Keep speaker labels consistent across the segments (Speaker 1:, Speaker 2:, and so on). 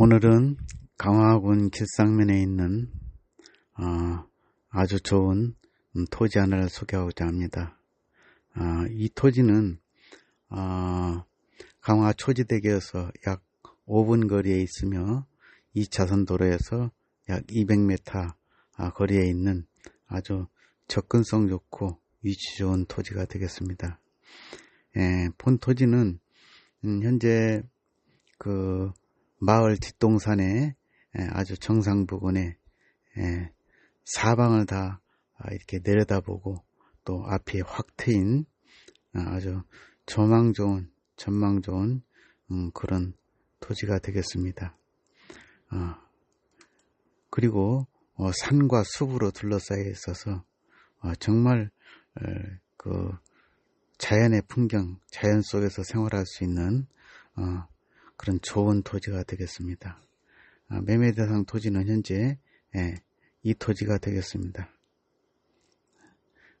Speaker 1: 오늘은 강화군 길상면에 있는 어, 아주 좋은 토지 하나를 소개하고자 합니다. 어, 이 토지는 어, 강화 초지대교에서 약 5분 거리에 있으며 2차선 도로에서 약 200m 거리에 있는 아주 접근성 좋고 위치 좋은 토지가 되겠습니다. 예, 본 토지는 음, 현재 그 마을 뒷동산에 예, 아주 정상 부근에 예, 사방을 다 아, 이렇게 내려다보고 또 앞에 확 트인 아, 아주 조망 좋은 전망 좋은 음, 그런 토지가 되겠습니다. 어, 그리고 어, 산과 숲으로 둘러싸여 있어서 어, 정말 그 자연의 풍경, 자연 속에서 생활할 수 있는 그런 좋은 토지가 되겠습니다. 아, 매매 대상 토지는 현재 예, 이 토지가 되겠습니다.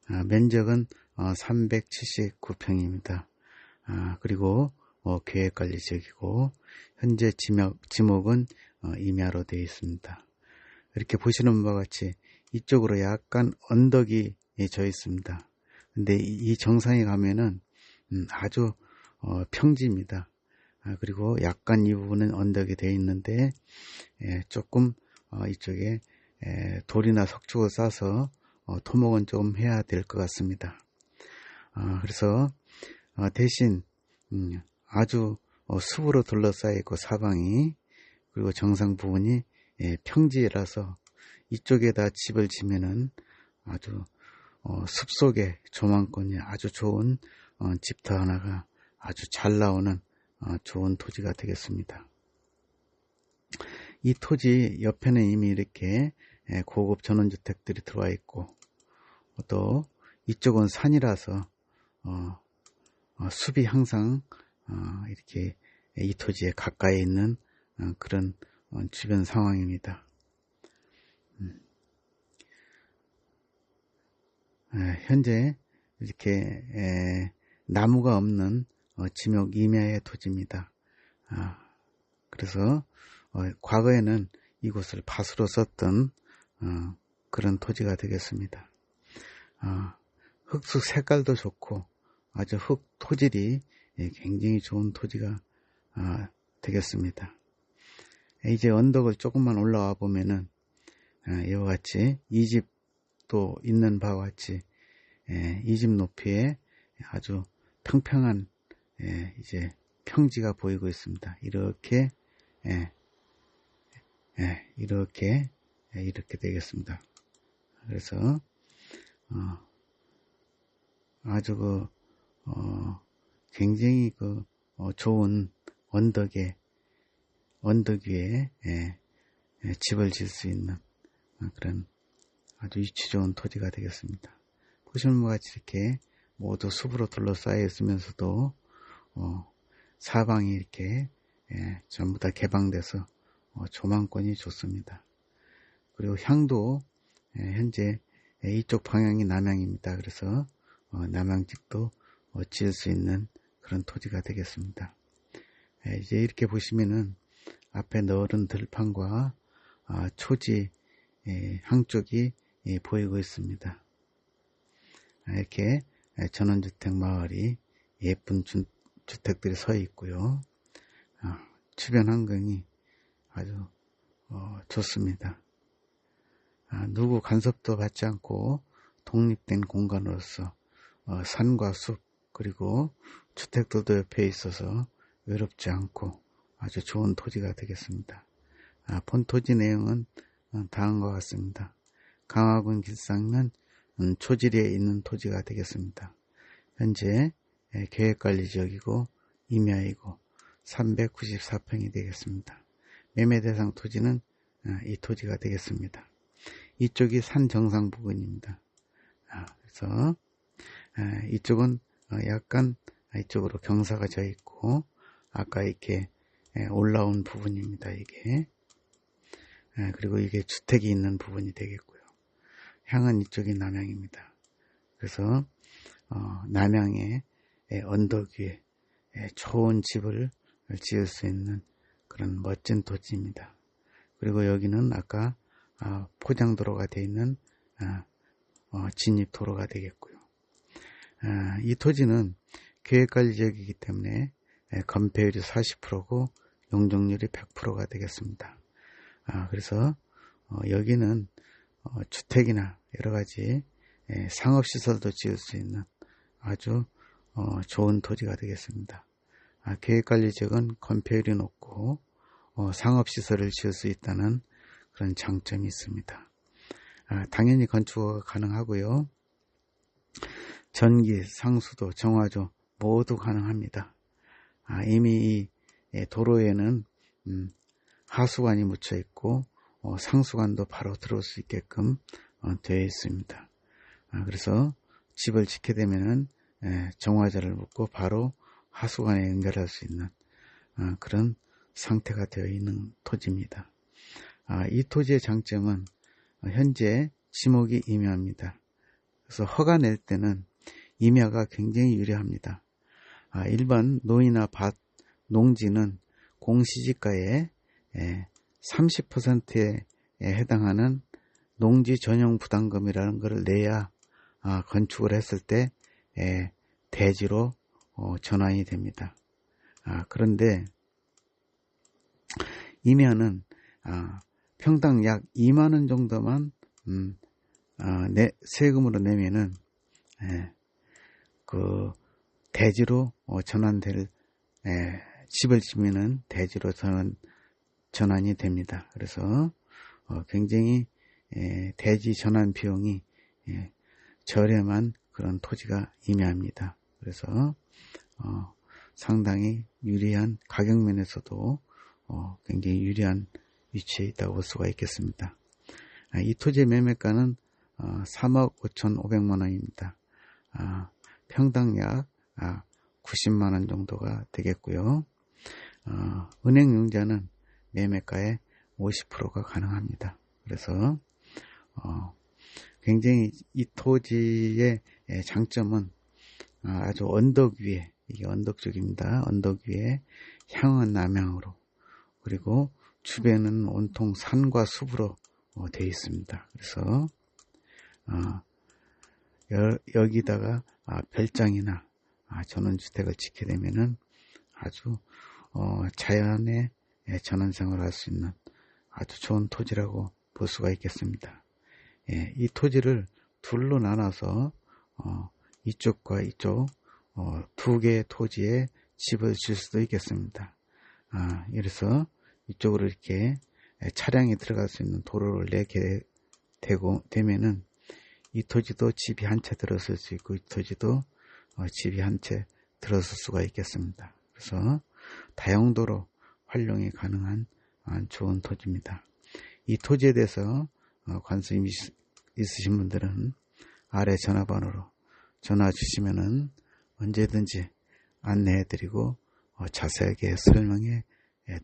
Speaker 1: 아, 면적은 379평입니다. 어, 아, 그리고 어, 계획관리 지역이고 현재 지목, 지목은 어, 임야로 되어 있습니다. 이렇게 보시는 바와 같이 이쪽으로 약간 언덕이 져 있습니다. 근데 이 정상에 가면은 음, 아주 평지입니다. 아, 그리고 약간 이 부분은 언덕이 되어 있는데 예, 조금 어, 이쪽에 예, 돌이나 석축을 싸서 어, 토목은 좀 해야 될 것 같습니다. 어, 그래서 대신 음, 아주 숲으로 둘러싸여 있고 사방이 그리고 정상 부분이 예, 평지라서 이쪽에다 집을 지면은 아주 숲속에 조망권이 아주 좋은 집터 하나가 아주 잘 나오는 어, 좋은 토지가 되겠습니다. 이 토지 옆에는 이미 이렇게 예, 고급 전원주택들이 들어와 있고 또 이쪽은 산이라서 어, 어, 숲이 항상 이렇게 이 토지에 가까이 있는 그런 주변 상황입니다. 음. 예, 현재 이렇게 나무가 없는 어, 지목 임야의 토지입니다. 아, 그래서 어, 과거에는 이곳을 밭으로 썼던 어, 그런 토지가 되겠습니다. 아, 흙수 색깔도 좋고 아주 흙 토질이 예, 굉장히 좋은 토지가 아, 되겠습니다. 이제 언덕을 조금만 올라와 보면은 아, 이와 같이 이 집도 있는 바와 같이 예, 이집 높이에 아주 평평한 예, 이제 평지가 보이고 있습니다. 이렇게 예, 예, 이렇게 예, 이렇게 되겠습니다. 그래서 어, 아주 그 어, 굉장히 그 어, 좋은 언덕에 언덕 위에 예, 예, 집을 지을 수 있는 그런 아주 위치 좋은 토지가 되겠습니다. 보시는 것 같이 이렇게 모두 숲으로 둘러싸여 있으면서도 어, 사방이 이렇게 예, 전부 다 개방돼서 어, 조망권이 좋습니다. 그리고 향도 예, 현재 예, 이쪽 방향이 남향입니다. 그래서 어, 남향집도 어, 지을 수 있는 그런 토지가 되겠습니다. 예, 이제 이렇게 보시면은 앞에 넓은 들판과 아, 초지 예, 항쪽이 예, 보이고 있습니다. 아, 이렇게 전원주택 마을이 예쁜 주택들이 서 있고요. 어, 주변 환경이 아주 어, 좋습니다. 아, 누구 간섭도 받지 않고 독립된 공간으로서 어, 산과 숲 그리고 주택들도 옆에 있어서 외롭지 않고 아주 좋은 토지가 되겠습니다. 아, 본 토지 내용은 어, 다음과 같습니다. 강화군 길상면 음, 초지리에 있는 토지가 되겠습니다. 현재 예, 계획관리지역이고 임야이고 394평이 되겠습니다. 매매 대상 토지는 어, 이 토지가 되겠습니다. 이쪽이 산 정상 부근입니다. 아, 그래서 어, 이쪽은 어, 약간 이쪽으로 경사가 져 있고 아까 이렇게 예, 올라온 부분입니다. 이게 예, 그리고 이게 주택이 있는 부분이 되겠고요. 향은 이쪽이 남향입니다. 그래서 남향에 언덕 위에 좋은 집을 지을 수 있는 그런 멋진 토지입니다. 그리고 여기는 아까 아, 포장도로가 되어 있는 아, 어, 진입도로가 되겠고요. 아, 이 토지는 계획관리 지역이기 때문에 예, 건폐율이 40%고 용적률이 100%가 되겠습니다. 그래서 어, 여기는 어, 주택이나 여러 가지 예, 상업시설도 지을 수 있는 아주 좋은 토지가 되겠습니다. 계획관리 지역은 건폐율이 높고 상업시설을 지을 수 있다는 그런 장점이 있습니다. 아, 당연히 건축가 가능하고요. 전기, 상수도, 정화조 모두 가능합니다. 아, 이미 이 예, 도로에는 음, 하수관이 묻혀 있고 어, 상수관도 바로 들어올 수 있게끔 어, 되어 있습니다. 아, 그래서 집을 짓게 되면은 예, 정화자를 묻고 바로 하수관에 연결할 수 있는 어, 그런 상태가 되어 있는 토지입니다. 아, 이 토지의 장점은 현재 지목이 임야입니다. 그래서 허가 낼 때는 임야가 굉장히 유리합니다. 아, 일반 노이나 밭, 농지는 공시지가의 30%에 해당하는 농지 전용 부담금이라는 것을 내야 아, 건축을 했을 때 대지로 어, 전환이 됩니다. 아, 그런데 임야는 평당 약 2만 원 정도만 음, 어, 내, 세금으로 내면은 예, 그 대지로 어, 전환될 예, 집을 지면은 대지로 전환 전환이 됩니다. 그래서 어, 굉장히 예, 대지 전환 비용이 예, 저렴한 그런 토지가 임야입니다. 그래서 어, 상당히 유리한 가격 면에서도 어, 굉장히 유리한 위치에 있다고 볼 수가 있겠습니다. 아, 이 토지의 매매가는 3억 5천5백만 원입니다. 아, 평당 약 90만 아, 원 정도가 되겠고요. 어, 은행 융자는 매매가의 50%가 가능합니다. 그래서 어, 굉장히 이 토지의 장점은 아주 언덕 위에 이게 언덕 쪽입니다. 언덕 위에 향은 남향으로 그리고 주변은 온통 산과 숲으로 어, 되어 있습니다. 그래서 어, 여, 기다가 아, 별장이나 아, 전원주택을 짓게 되면은 아주 어, 자연의 예, 전원생활을 할 수 있는 아주 좋은 토지라고 볼 수가 있겠습니다. 예, 이 토지를 둘로 나눠서 어, 이쪽과 이쪽 어, 두 개의 토지에 집을 질 수도 있겠습니다. 아, 이래서 이쪽으로 이렇게 차량이 들어갈 수 있는 도로를 내게 되고 되면은 이 토지도 집이 한 채 들어설 수 있고 이 토지도 어, 집이 한 채 들어설 수가 있겠습니다. 그래서 다용도로 활용이 가능한 좋은 토지입니다. 이 토지에 대해서 어, 관심이 있으신 분들은 아래 전화번호로 전화 주시면은 언제든지 안내해 드리고 어, 자세하게 설명해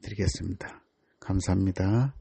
Speaker 1: 드리겠습니다. 감사합니다.